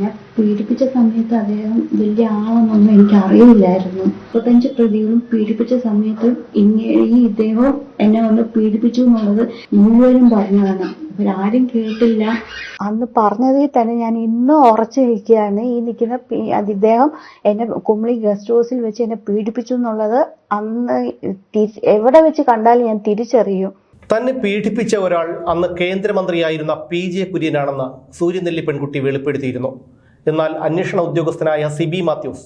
ഞാൻ പീഡിപ്പിച്ച സമയത്ത് അദ്ദേഹം വലിയ ആളെന്നൊന്നും എനിക്ക് അറിയില്ലായിരുന്നു മുപ്പത്തഞ്ച് പ്രതികളും പീഡിപ്പിച്ച സമയത്ത് ഇങ്ങനെ ഈ ഇദ്ദേഹം എന്നെ ഒന്ന് പീഡിപ്പിച്ചു എന്നുള്ളത് മുഴുവനും പറഞ്ഞതാണ്. അവരാരും കേട്ടില്ല. അന്ന് പറഞ്ഞതിൽ തന്നെ ഞാൻ ഇന്നും ഉറച്ചു നിൽക്കുകയാണ്. ഈ നിൽക്കുന്ന ഇദ്ദേഹം എന്നെ കുമളി ഗസ്റ്റ് ഹൗസിൽ വെച്ച് എന്നെ പീഡിപ്പിച്ചു എന്നുള്ളത് അന്ന് എവിടെ വെച്ച് കണ്ടാലും ഞാൻ തിരിച്ചറിയും. തന്നെ പീഡിപ്പിച്ച ഒരാൾ അന്ന് കേന്ദ്രമന്ത്രിയായിരുന്ന പി ജെ കുര്യനാണെന്ന് സൂര്യനെല്ലി പെൺകുട്ടി വെളിപ്പെടുത്തിയിരുന്നു. എന്നാൽ അന്വേഷണ ഉദ്യോഗസ്ഥനായ സിബി മാത്യൂസ്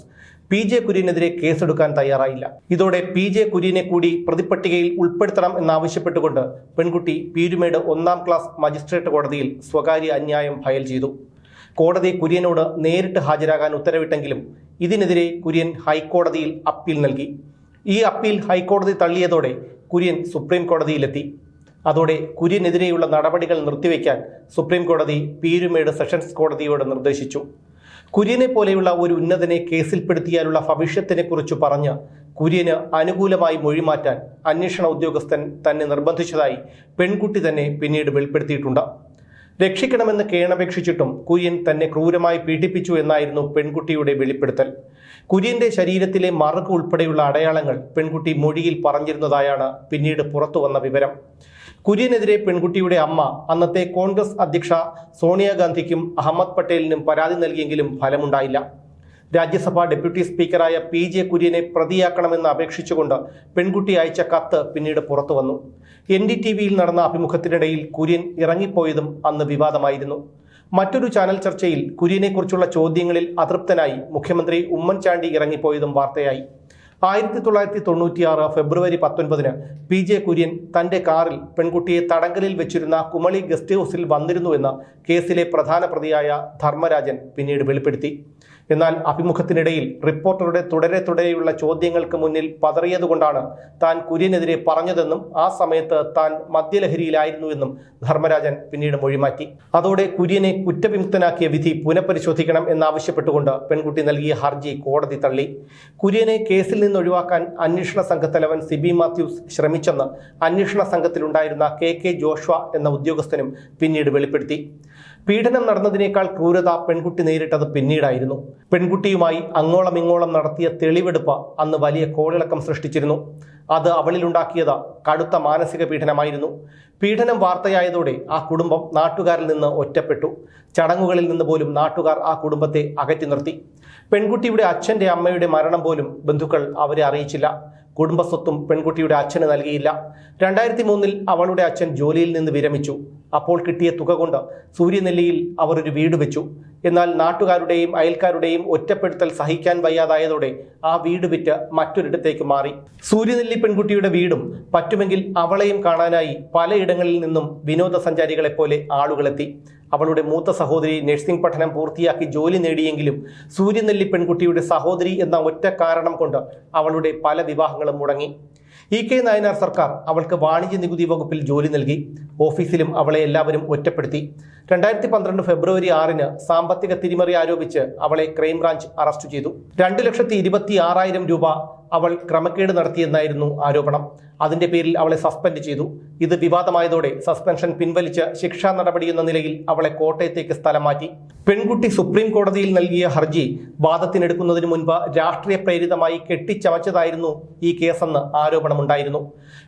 പി ജെ കുര്യനെതിരെ കേസെടുക്കാൻ തയ്യാറായില്ല. ഇതോടെ പി ജെ കുര്യനെ കൂടി പ്രതിപ്പട്ടികയിൽ ഉൾപ്പെടുത്തണം എന്നാവശ്യപ്പെട്ടുകൊണ്ട് പെൺകുട്ടി പീരുമേട് ഒന്നാം ക്ലാസ് മജിസ്ട്രേറ്റ് കോടതിയിൽ സ്വകാര്യ അന്യായം ഫയൽ ചെയ്തു. കോടതി കുര്യനോട് നേരിട്ട് ഹാജരാകാൻ ഉത്തരവിട്ടെങ്കിലും ഇതിനെതിരെ കുര്യൻ ഹൈക്കോടതിയിൽ അപ്പീൽ നൽകി. ഈ അപ്പീൽ ഹൈക്കോടതി തള്ളിയതോടെ കുര്യൻ സുപ്രീം കോടതിയിലെത്തി. അതോടെ കുര്യനെതിരെയുള്ള നടപടികൾ നിർത്തിവെക്കാൻ സുപ്രീം കോടതി പീരുമേട് സെഷൻസ് കോടതിയോട് നിർദ്ദേശിച്ചു. കുര്യനെ പോലെയുള്ള ഒരു ഉന്നതനെ കേസിൽപ്പെടുത്തിയാലുള്ള ഭവിഷ്യത്തിനെക്കുറിച്ച് പറഞ്ഞ് കുര്യന് അനുകൂലമായി മൊഴിമാറ്റാൻ അന്വേഷണ ഉദ്യോഗസ്ഥൻ തന്നെ നിർബന്ധിച്ചതായി പെൺകുട്ടി തന്നെ പിന്നീട് വെളിപ്പെടുത്തിയിട്ടുണ്ട്. രക്ഷിക്കണമെന്ന് കേണപേക്ഷിച്ചിട്ടും കുര്യൻ തന്നെ ക്രൂരമായി പീഡിപ്പിച്ചു എന്നായിരുന്നു പെൺകുട്ടിയുടെ വെളിപ്പെടുത്തൽ. കുര്യന്റെ ശരീരത്തിലെ മറുക് ഉൾപ്പെടെയുള്ള അടയാളങ്ങൾ പെൺകുട്ടി മൊഴിയിൽ പറഞ്ഞിരുന്നതായാണ് പിന്നീട് പുറത്തുവന്ന വിവരം. കുര്യനെതിരെ പെൺകുട്ടിയുടെ അമ്മ അന്നത്തെ കോൺഗ്രസ് അധ്യക്ഷ സോണിയാഗാന്ധിക്കും അഹമ്മദ് പട്ടേലിനും പരാതി നൽകിയെങ്കിലും ഫലമുണ്ടായില്ല. രാജ്യസഭാ ഡെപ്യൂട്ടി സ്പീക്കറായ പി ജെ കുര്യനെ പ്രതിയാക്കണമെന്ന് അപേക്ഷിച്ചുകൊണ്ട് പെൺകുട്ടി അയച്ച കത്ത് പിന്നീട് പുറത്തു വന്നു എൻ ഡി ടി വിയിൽ നടന്ന അഭിമുഖത്തിനിടയിൽ കുര്യൻ ഇറങ്ങിപ്പോയതും അന്ന് വിവാദമായിരുന്നു. മറ്റൊരു ചാനൽ ചർച്ചയിൽ കുര്യനെക്കുറിച്ചുള്ള ചോദ്യങ്ങളിൽ അതൃപ്തനായി മുഖ്യമന്ത്രി ഉമ്മൻചാണ്ടി ഇറങ്ങിപ്പോയതും വാർത്തയായി. ആയിരത്തി തൊള്ളായിരത്തി തൊണ്ണൂറ്റിയാറ് ഫെബ്രുവരി പത്തൊൻപതിന് പി ജെ കുര്യൻ തന്റെ കാറിൽ പെൺകുട്ടിയെ തടങ്കലിൽ വെച്ചിരുന്ന കുമളി ഗസ്റ്റ് ഹൗസിൽ വന്നിരുന്നുവെന്ന് കേസിലെ പ്രധാന പ്രതിയായ ധർമ്മരാജൻ പിന്നീട് വെളിപ്പെടുത്തി. എന്നാൽ അഭിമുഖത്തിനിടയിൽ റിപ്പോർട്ടറുടെ തുടരെ തുടരെയുള്ള ചോദ്യങ്ങൾക്ക് മുന്നിൽ പതറിയതുകൊണ്ടാണ് താൻ കുര്യനെതിരെ പറഞ്ഞതെന്നും ആ സമയത്ത് താൻ മദ്യലഹരിയിലായിരുന്നുവെന്നും ധർമ്മരാജൻ പിന്നീട് മൊഴിമാറ്റി. അതോടെ കുര്യനെ കുറ്റവിമുക്തനാക്കിയ വിധി പുനഃപരിശോധിക്കണം എന്നാവശ്യപ്പെട്ടുകൊണ്ട് പെൺകുട്ടി നൽകിയ ഹർജി കോടതി തള്ളി. കുര്യനെ കേസിൽ നിന്ന് ഒഴിവാക്കാൻ അന്വേഷണ സംഘത്തലവൻ സിബി മാത്യൂസ് ശ്രമിച്ചെന്ന് അന്വേഷണ സംഘത്തിലുണ്ടായിരുന്ന കെ കെ ജോഷ്വ എന്ന ഉദ്യോഗസ്ഥനും പിന്നീട് വെളിപ്പെടുത്തി. പീഡനം നടന്നതിനേക്കാൾ ക്രൂരത പെൺകുട്ടി നേരിട്ടത് പിന്നീടായിരുന്നു. പെൺകുട്ടിയുമായി അങ്ങോളം ഇങ്ങോളം നടത്തിയ തെളിവെടുപ്പ് അന്ന് വലിയ കോളിളക്കം സൃഷ്ടിച്ചിരുന്നു. അത് അവളിലുണ്ടാക്കിയത് കടുത്ത മാനസിക പീഡനമായിരുന്നു. പീഡനം വാർത്തയായതോടെ ആ കുടുംബം നാട്ടുകാരിൽ നിന്ന് ഒറ്റപ്പെട്ടു. ചടങ്ങുകളിൽ നിന്ന് പോലും നാട്ടുകാർ ആ കുടുംബത്തെ അകറ്റി നിർത്തി. പെൺകുട്ടിയുടെ അച്ഛന്റെ അമ്മയുടെ മരണം പോലും ബന്ധുക്കൾ അവരെ അറിയിച്ചില്ല. കുടുംബസ്വത്തും പെൺകുട്ടിയുടെ അച്ഛന് നൽകിയില്ല. രണ്ടായിരത്തി മൂന്നിൽ അവളുടെ അച്ഛൻ ജോലിയിൽ നിന്ന് വിരമിച്ചു. അപ്പോൾ കിട്ടിയ തുക കൊണ്ട് സൂര്യനെല്ലിയിൽ അവർ ഒരു വീട് വെച്ചു. എന്നാൽ നാട്ടുകാരുടെയും അയൽക്കാരുടെയും ഒറ്റപ്പെടുത്തൽ സഹിക്കാൻ വയ്യാതായതോടെ ആ വീട് വിറ്റ് മറ്റൊരിടത്തേക്ക് മാറി. സൂര്യനെല്ലി പെൺകുട്ടിയുടെ വീടും പറ്റുമെങ്കിൽ അവളെയും കാണാനായി പലയിടങ്ങളിൽ നിന്നും വിനോദസഞ്ചാരികളെപ്പോലെ ആളുകളെത്തി. അവളുടെ മൂത്ത സഹോദരി നഴ്സിംഗ് പഠനം പൂർത്തിയാക്കി ജോലി നേടിയെങ്കിലും സൂര്യനെല്ലി പെൺകുട്ടിയുടെ സഹോദരി എന്ന ഒറ്റ കാരണം കൊണ്ട് അവളുടെ പല വിവാഹങ്ങളും മുടങ്ങി. ഇ കെ നായനാർ സർക്കാർ അവൾക്ക് വാണിജ്യ നികുതി വകുപ്പിൽ ജോലി നൽകി. ഓഫീസിലും അവളെ എല്ലാവരും ഒറ്റപ്പെടുത്തി. രണ്ടായിരത്തി പന്ത്രണ്ട് ഫെബ്രുവരി ആറിന് സാമ്പത്തിക തിരിമറി ആരോപിച്ച് അവളെ ക്രൈംബ്രാഞ്ച് അറസ്റ്റ് ചെയ്തു. രണ്ട് ലക്ഷത്തി ഇരുപത്തി ആറായിരം രൂപ അവൾ ക്രമക്കേട് നടത്തിയെന്നായിരുന്നു ആരോപണം. അതിന്റെ പേരിൽ അവളെ സസ്പെൻഡ് ചെയ്തു. ഇത് വിവാദമായതോടെ സസ്പെൻഷൻ പിൻവലിച്ച് ശിക്ഷാ നടപടി എന്ന നിലയിൽ അവളെ കോട്ടയത്തേക്ക് സ്ഥലം മാറ്റി പെൺകുട്ടി സുപ്രീം കോടതിയിൽ നൽകിയ ഹർജി വാദത്തിനെടുക്കുന്നതിന് മുൻപ് രാഷ്ട്രീയ പ്രേരിതമായി കെട്ടിച്ചമച്ചതായിരുന്നു ഈ കേസെന്ന് ആരോപണമുണ്ടായിരുന്നു.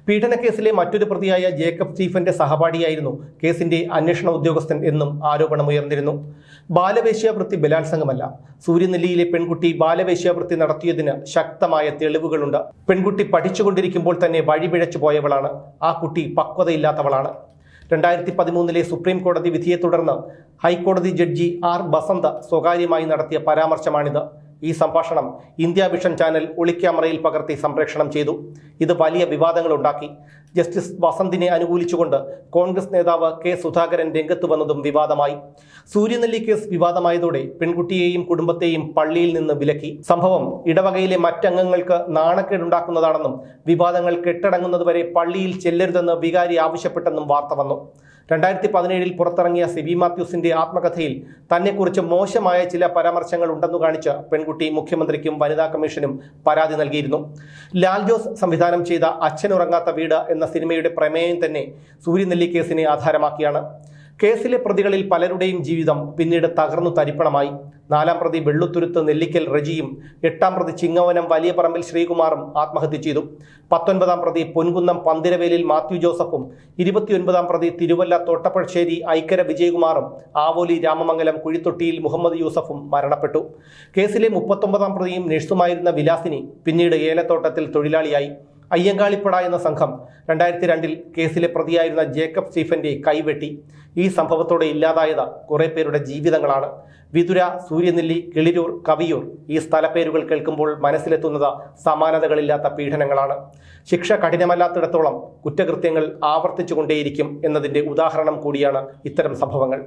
പീഡനക്കേസിലെ മറ്റൊരു പ്രതിയായ ജേക്കബ് സ്റ്റീഫന്റെ സഹപാഠിയായിരുന്നു കേസിന്റെ അന്വേഷണ ഉദ്യോഗസ്ഥൻ എന്നും ആരോപണമുയർന്നിരുന്നു. ബാലവേശ്യാവൃത്തി ബലാത്സംഗമല്ല. സൂര്യനെല്ലിയിലെ പെൺകുട്ടി ബാലവേശ്യാവൃത്തി നടത്തിയതിന് ശക്തമായ തെളിവുകളുണ്ട്. പെൺകുട്ടി പഠിച്ചുകൊണ്ടിരിക്കുമ്പോൾ തന്നെ വഴിപിഴച്ചു പോയവളാണ്. ആ കുട്ടി പക്വതയില്ലാത്തവളാണ്. രണ്ടായിരത്തി പതിമൂന്നിലെ സുപ്രീം കോടതി വിധിയെ തുടർന്ന് ഹൈക്കോടതി ജഡ്ജി ആർ ബസന്ത സ്വകാര്യമായി നടത്തിയ പരാമർശമാണിത്. ഈ സംഭാഷണം ഇന്ത്യ വിഷൻ ചാനൽ ഒളിക്യാമറയിൽ പകർത്തി സംപ്രേഷണം ചെയ്തു. ഇത് വലിയ വിവാദങ്ങൾ ഉണ്ടാക്കി. ജസ്റ്റിസ് വസന്തിനെ അനുകൂലിച്ചുകൊണ്ട് കോൺഗ്രസ് നേതാവ് കെ സുധാകരൻ രംഗത്ത് വന്നതും വിവാദമായി. സൂര്യനെല്ലി കേസ് വിവാദമായതോടെ പെൺകുട്ടിയെയും കുടുംബത്തെയും പള്ളിയിൽ നിന്ന് വിലക്കി. സംഭവം ഇടവകയിലെ മറ്റംഗങ്ങൾക്ക് നാണക്കേടുണ്ടാക്കുന്നതാണെന്നും വിവാദങ്ങൾ കെട്ടടങ്ങുന്നതുവരെ പള്ളിയിൽ ചെല്ലരുതെന്ന് വികാരി ആവശ്യപ്പെട്ടെന്നും വാർത്ത വന്നു. രണ്ടായിരത്തി പതിനേഴിൽ പുറത്തിറങ്ങിയ സിബി മാത്യൂസിന്റെ ആത്മകഥയിൽ തന്നെക്കുറിച്ച് മോശമായ ചില പരാമർശങ്ങൾ ഉണ്ടെന്നു കാണിച്ച് പെൺകുട്ടി മുഖ്യമന്ത്രിക്കും വനിതാ കമ്മീഷനും പരാതി നൽകിയിരുന്നു. ലാൽ ജോസ് സംവിധാനം ചെയ്ത അച്ഛനുറങ്ങാത്ത വീട് എന്ന സിനിമയുടെ പ്രമേയം തന്നെ സൂര്യനെല്ലി കേസിനെ ആധാരമാക്കിയാണ്. കേസിലെ പ്രതികളിൽ പലരുടെയും ജീവിതം പിന്നീട് തകർന്നു തരിപ്പണമായി. നാലാം പ്രതി വെള്ളുത്തുരുത്ത് നെല്ലിക്കൽ റജിയും എട്ടാം പ്രതി ചിങ്ങവനം വലിയ പറമ്പിൽ ശ്രീകുമാറും ആത്മഹത്യ ചെയ്തു. പത്തൊൻപതാം പ്രതി പൊൻകുന്നം പന്തിരവേലിൽ മാത്യു ജോസഫും ഇരുപത്തിയൊൻപതാം പ്രതി തിരുവല്ല തോട്ടപ്പഴശ്ശേരി ഐക്കര വിജയകുമാറും ആവോലി രാമമംഗലം കുഴിത്തൊട്ടിയിൽ മുഹമ്മദ് യൂസഫും മരണപ്പെട്ടു. കേസിലെ മുപ്പത്തൊമ്പതാം പ്രതിയും നഴ്സുമായിരുന്ന വിലാസിനി പിന്നീട് ഏലത്തോട്ടത്തിൽ തൊഴിലാളിയായി. അയ്യങ്കാളിപ്പട എന്ന സംഘം രണ്ടായിരത്തി രണ്ടിൽ കേസിലെ പ്രതിയായിരുന്ന ജേക്കബ് സ്റ്റീഫന്റെ കൈവെട്ടി. ഈ സംഭവത്തോടെ ഇല്ലാതായത് കുറേ പേരുടെ ജീവിതങ്ങളാണ്. വിതുര സൂര്യനെല്ലി കിളിരൂർ കവിയൂർ ഈ സ്ഥലപ്പേരുകൾ കേൾക്കുമ്പോൾ മനസ്സിലെത്തുന്നത് സമാനതകളില്ലാത്ത പീഡനങ്ങളാണ്. ശിക്ഷ കഠിനമല്ലാത്തിടത്തോളം കുറ്റകൃത്യങ്ങൾ ആവർത്തിച്ചുകൊണ്ടേയിരിക്കും എന്നതിന്റെ ഉദാഹരണം കൂടിയാണ് ഇത്തരം സംഭവങ്ങൾ.